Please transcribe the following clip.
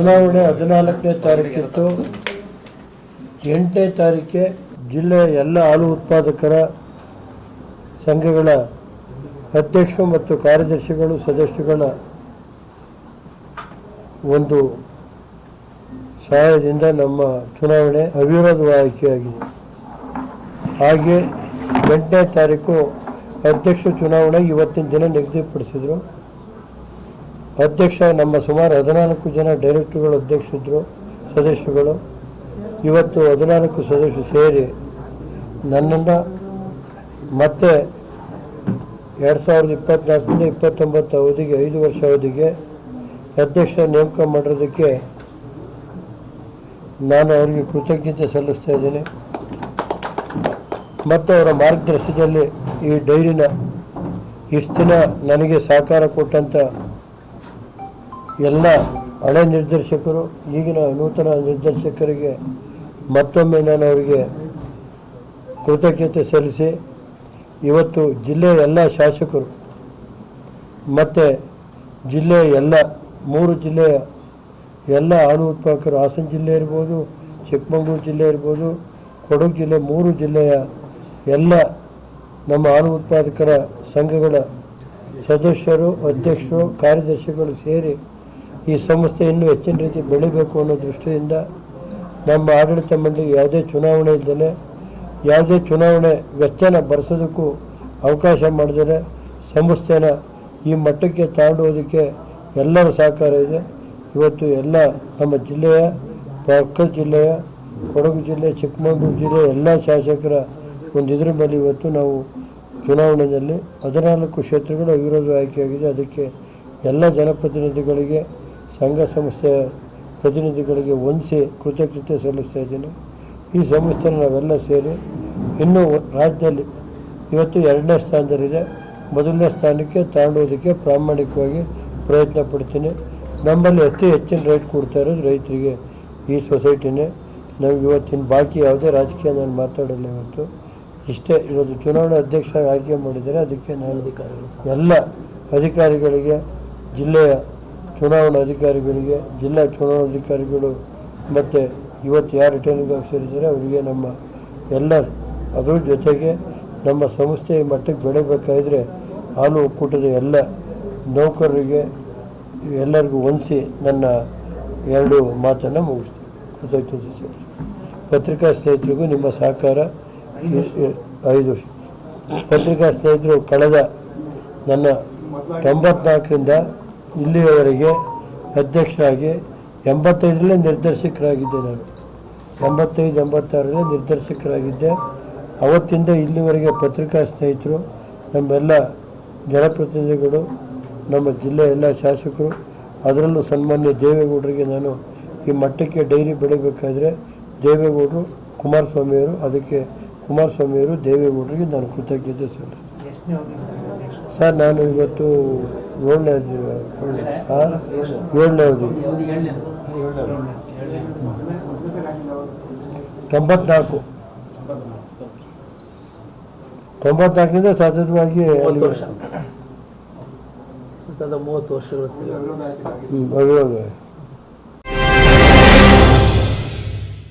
ಚುನಾವಣೆ ಹದಿನಾಲ್ಕನೇ ತಾರೀಕಿತ್ತು. ಎಂಟನೇ ತಾರೀಕೆ ಜಿಲ್ಲೆಯ ಎಲ್ಲ ಹಾಲು ಉತ್ಪಾದಕರ ಸಂಘಗಳ ಅಧ್ಯಕ್ಷರು ಮತ್ತು ಕಾರ್ಯದರ್ಶಿಗಳು, ಸದಸ್ಯರುಗಳ ಒಂದು ಸಹಾಯದಿಂದ ನಮ್ಮ ಚುನಾವಣೆ ಅವಿರೋಧವಾಗಿ ಆಯ್ಕೆಯಾಗಿದೆ ಹಾಗೆ ಎಂಟನೇ ತಾರೀಕು ಅಧ್ಯಕ್ಷ ಚುನಾವಣೆ ಇವತ್ತಿನ ದಿನ ನಿಗದಿಪಡಿಸಿದರು. ಅಧ್ಯಕ್ಷ, ನಮ್ಮ ಸುಮಾರು ಹದಿನಾಲ್ಕು ಜನ ಡೈರೆಕ್ಟರ್ಗಳು ಅಧ್ಯಕ್ಷಿದ್ರು ಸದಸ್ಯರುಗಳು, ಇವತ್ತು ಹದಿನಾಲ್ಕು ಸದಸ್ಯರು ಸೇರಿ ನನ್ನನ್ನು ಮತ್ತೆ ಎರಡು ಸಾವಿರದ ಇಪ್ಪತ್ನಾಲ್ಕರಿಂದ ಇಪ್ಪತ್ತೊಂಬತ್ತು ಅವಧಿಗೆ, ಐದು ವರ್ಷ ಅವಧಿಗೆ ಅಧ್ಯಕ್ಷ ನೇಮಕ ಮಾಡಿರೋದಕ್ಕೆ ನಾನು ಅವರಿಗೆ ಕೃತಜ್ಞತೆ ಸಲ್ಲಿಸ್ತಾ ಇದ್ದೀನಿ. ಮತ್ತು ಅವರ ಮಾರ್ಗದರ್ಶನದಲ್ಲಿ ಈ ಡೈರಿನ ಇಷ್ಟು ದಿನ ನನಗೆ ಸಹಕಾರ ಕೊಟ್ಟಂಥ ಎಲ್ಲ ಹಳೆ ನಿರ್ದೇಶಕರು, ಈಗಿನ ನೂತನ ನಿರ್ದೇಶಕರಿಗೆ ಮತ್ತೊಮ್ಮೆ ನಾನು ಅವರಿಗೆ ಕೃತಜ್ಞತೆ ಸಲ್ಲಿಸಿ, ಇವತ್ತು ಜಿಲ್ಲೆಯ ಎಲ್ಲ ಶಾಸಕರು ಮತ್ತು ಜಿಲ್ಲೆಯ ಎಲ್ಲ, ಮೂರು ಜಿಲ್ಲೆಯ ಎಲ್ಲ ಹಾಲು ಉತ್ಪಾದಕರು, ಹಾಸನ ಜಿಲ್ಲೆ ಇರ್ಬೋದು, ಚಿಕ್ಕಮಗಳೂರು ಜಿಲ್ಲೆ ಇರ್ಬೋದು, ಕೊಡಗು ಜಿಲ್ಲೆ ಮೂರು ಜಿಲ್ಲೆಯ ಎಲ್ಲ ನಮ್ಮ ಹಾಲು ಉತ್ಪಾದಕರ ಸಂಘಗಳ ಸದಸ್ಯರು, ಅಧ್ಯಕ್ಷರು, ಕಾರ್ಯದರ್ಶಿಗಳು ಸೇರಿ ಈ ಸಂಸ್ಥೆ ಇನ್ನೂ ಹೆಚ್ಚಿನ ರೀತಿ ಬೆಳಿಬೇಕು ಅನ್ನೋ ದೃಷ್ಟಿಯಿಂದ ನಮ್ಮ ಆಡಳಿತ ಮಂಡಳಿ ಯಾವುದೇ ಚುನಾವಣೆ ಇಲ್ಲದೆ ಯಾವುದೇ ಚುನಾವಣೆ ವೆಚ್ಚನ ಬರೆಸೋದಕ್ಕೂ ಅವಕಾಶ ಮಾಡಿದರೆ ಸಂಸ್ಥೆನ ಈ ಮಟ್ಟಕ್ಕೆ ತಗೊಂಡೋದಕ್ಕೆ ಎಲ್ಲರ ಸಹಕಾರ ಇದೆ. ಇವತ್ತು ಎಲ್ಲ ನಮ್ಮ ಜಿಲ್ಲೆಯ ಪಕ್ಕ ಜಿಲ್ಲೆಯ, ಕೊಡಗು ಜಿಲ್ಲೆ, ಚಿಕ್ಕಮಗಳೂರು ಜಿಲ್ಲೆ ಎಲ್ಲ ಶಾಸಕರ ಒಂದು ಇದ್ರ ಮೇಲೆ ಇವತ್ತು ನಾವು ಚುನಾವಣೆಯಲ್ಲಿ ಹದಿನಾಲ್ಕು ಕ್ಷೇತ್ರಗಳು ಅವಿರೋಧ ಆಯ್ಕೆಯಾಗಿದೆ. ಅದಕ್ಕೆ ಎಲ್ಲ ಜನಪ್ರತಿನಿಧಿಗಳಿಗೆ ಸಂಘ ಸಂಸ್ಥೆಯ ಪ್ರತಿನಿಧಿಗಳಿಗೆ ಹೊಂದಿಸಿ ಕೃತಜ್ಞತೆ ಸಲ್ಲಿಸ್ತಾ ಇದ್ದೀನಿ. ಈ ಸಂಸ್ಥೆನ ನಾವೆಲ್ಲ ಸೇರಿ ಇನ್ನೂ ರಾಜ್ಯದಲ್ಲಿ ಇವತ್ತು ಎರಡನೇ ಸ್ಥಾನದಲ್ಲಿದೆ. ಮೊದಲನೇ ಸ್ಥಾನಕ್ಕೆ ತಗೊಂಡೋದಕ್ಕೆ ಪ್ರಾಮಾಣಿಕವಾಗಿ ಪ್ರಯತ್ನ ಪಡ್ತೀನಿ. ನಮ್ಮಲ್ಲಿ ಅತಿ ಹೆಚ್ಚಿನ ರೇಟ್ ಕೊಡ್ತಾ ಇರೋದು ರೈತರಿಗೆ ಈ ಸೊಸೈಟಿನೇ. ನಮಗೆ ಇವತ್ತಿನ ಬಾಕಿ ಯಾವುದೇ ರಾಜಕೀಯ ನಾನು ಮಾತಾಡಲ್ಲ ಇವತ್ತು. ಇಷ್ಟೇ ಇವತ್ತು ಚುನಾವಣಾ ಅಧ್ಯಕ್ಷರಾಗಿ ಆಯ್ಕೆ ಮಾಡಿದರೆ ಅದಕ್ಕೆ ನಾನು ಎಲ್ಲ ಅಧಿಕಾರಿಗಳಿಗೆ ಜಿಲ್ಲೆಯ ಚುನಾವಣಾ ಅಧಿಕಾರಿಗಳಿಗೆ, ಜಿಲ್ಲಾ ಚುನಾವಣಾಧಿಕಾರಿಗಳು ಮತ್ತು ಇವತ್ತು ಯಾರು ರಿಟರ್ನಿಂಗ್ ಆಫೀಸರ್ ಇದ್ದಾರೆ ಅವರಿಗೆ ನಮ್ಮ ಎಲ್ಲ ಅದರ ಜೊತೆಗೆ ನಮ್ಮ ಸಂಸ್ಥೆ ಮಟ್ಟಕ್ಕೆ ಬೆಳಿಬೇಕಾದ್ರೆ ಹಾಲು ಒಕ್ಕೂಟದ ಎಲ್ಲ ನೌಕರರಿಗೆ ಎಲ್ಲರಿಗೂ ಹೊಂದಿಸಿ ನನ್ನ ಎರಡು ಮಾತನ್ನು ಮುಗಿಸ್ತೀನಿ. ಕೃತಜ್ಞತೆ ಸರ್ ಪತ್ರಿಕಾ ಸ್ನೇಹಿತರಿಗೂ ನಿಮ್ಮ ಸಹಕಾರ ಐದು. ಪತ್ರಿಕಾ ಸ್ನೇಹಿತರು ಕಳೆದ ನನ್ನ ತೊಂಬತ್ನಾಲ್ಕರಿಂದ ಇಲ್ಲಿಯವರೆಗೆ ಅಧ್ಯಕ್ಷರಾಗಿ ಎಂಬತ್ತೈದರಲ್ಲೇ ನಿರ್ದೇಶಕರಾಗಿದ್ದೆ ನಾನು. ಎಂಬತ್ತೈದು ಎಂಬತ್ತಾರಲ್ಲೇ ನಿರ್ದೇಶಕರಾಗಿದ್ದೆ. ಅವತ್ತಿಂದ ಇಲ್ಲಿವರೆಗೆ ಪತ್ರಿಕಾ ಸ್ನೇಹಿತರು ನಮ್ಮೆಲ್ಲ ಜನಪ್ರತಿನಿಧಿಗಳು ನಮ್ಮ ಜಿಲ್ಲೆಯ ಎಲ್ಲ ಶಾಸಕರು ಅದರಲ್ಲೂ ಸನ್ಮಾನ್ಯ ದೇವೇಗೌಡರಿಗೆ ನಾನು ಈ ಮಟ್ಟಕ್ಕೆ ಡೈರಿ ಬೆಳಿಬೇಕಾದ್ರೆ ದೇವೇಗೌಡರು ಕುಮಾರಸ್ವಾಮಿಯವರು ಅದಕ್ಕೆ ಕುಮಾರಸ್ವಾಮಿಯವರು ದೇವೇಗೌಡರಿಗೆ ನಾನು ಕೃತಜ್ಞತೆ ಸರ್ ಸರ್ ನಾನು ಇವತ್ತು ಏಳನೇ ಏಳನೇದು ಏಳನೇ ಅವಧಿ ತೊಂಬತ್ನಾಲ್ಕು. ತೊಂಬತ್ನಾಲ್ಕರಿಂದ ಸತತವಾಗಿ ಮೂವತ್ತು ವರ್ಷ. ಸತತ ಮೂವತ್ತು ವರ್ಷಗಳ